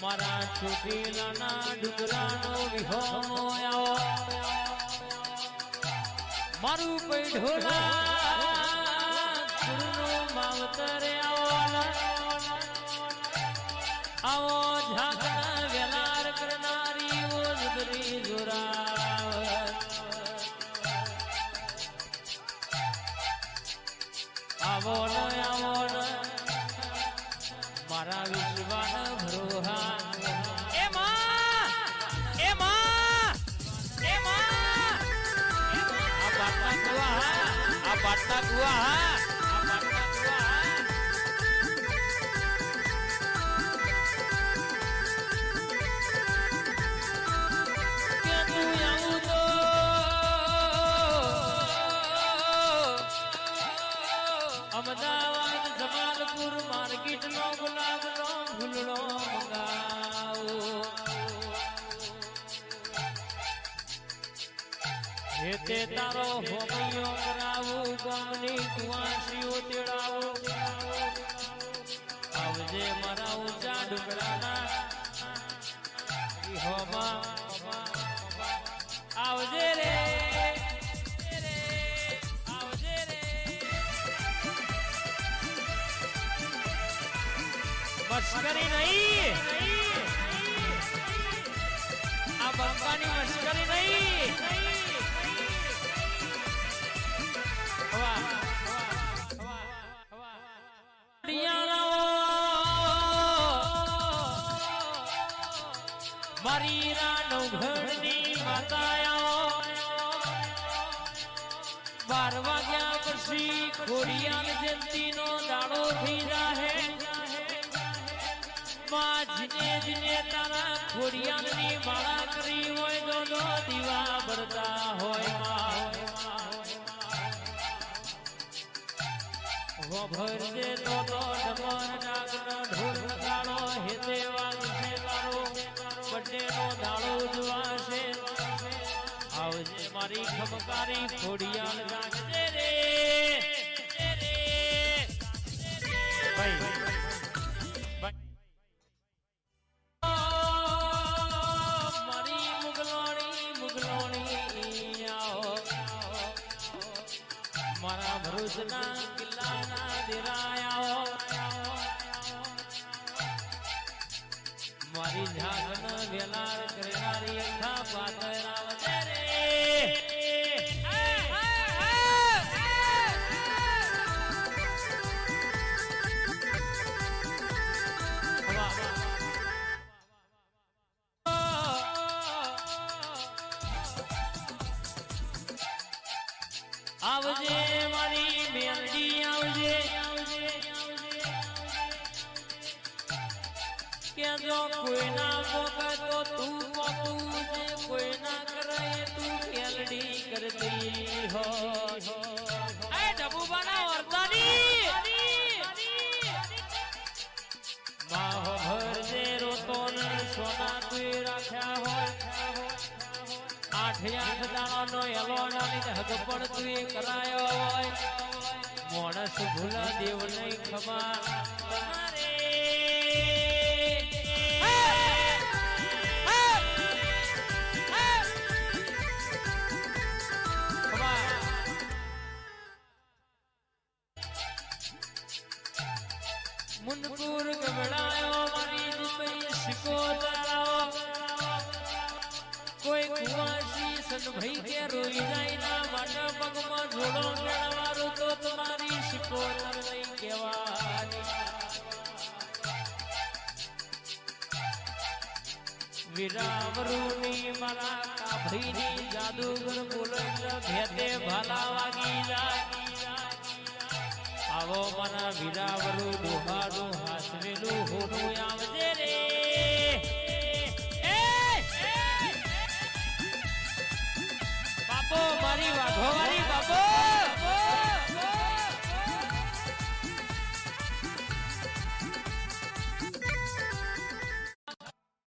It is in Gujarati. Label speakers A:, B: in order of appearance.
A: મારા ચોટીલાના ડુંગરાનો વિહોમો મારું પૈઢોલા કુળનો માવતરે આવો. આવો ઝાકના મારા વિશ્વાન ભરોહા એ માં! એ માં! એ માં! આ બાટલા કુવા હા, આ બાટલા કુવા હા. જમાલપુર માર્કેટ નો ગુલાબ નો ફૂલડો મંગાવો. હે તે તારો હોમિયો કરાવું, ગામની કુવાસીઓ તેડાવો. આવજે મારા ઊંચા ડુંગરાના. વિહોમાં મસ્કરી નહીં. આ બંબાની મશ્કરી નહીં. મારી રાનો ઘરની બાર વાગ્યા પછી ખોડિયાલ જયંતી નો દાડો થઈ જાહે. માં જીને તારા ખોડિયાલની માળા કરી હોય તો નો દીવા બળતા હોયમાં. ભરજે તો તો ડમર નાગનો ઢોલ નગાડો, હેતે વાગશે તારો બડે નો દાડો ઉજવાશે આવજે મારી ખમકારી ખોડિયાલ ભરૂચના કિલ્લાના દેરાયાઓ મારી ઝાગન વેલાર કરનારી અખા પાતરા વજે રે આવજે જો કોઈના મોકે તો પોતું જે, કોઈના કરે તું ખેલડી કરતી હો. એ ડબુ બના વર્તાની માહો ભરજે રોતો ને સોના તું રાખ્યા હોય. આઠ આઠ દાણાનો એલો નાની હગ પણ તું કરાયો હોય. માણસ ભૂલા દેવ નહીં ખમા. મુનપુર ગબડાયો મારી દુબઈ શિકો તરાવો કોઈ કુવાસી સનભાઈ કે રોઈ જાય ના માટે પગમાં જોડો મેળવારું તો તમારી શિકોતર નહીં કહેવાની વિરાવરુની મારા કાભરીની જાદુગર બોલો ભેતે ભાલા વાગી જાય. આવો મારા વિરાવરુ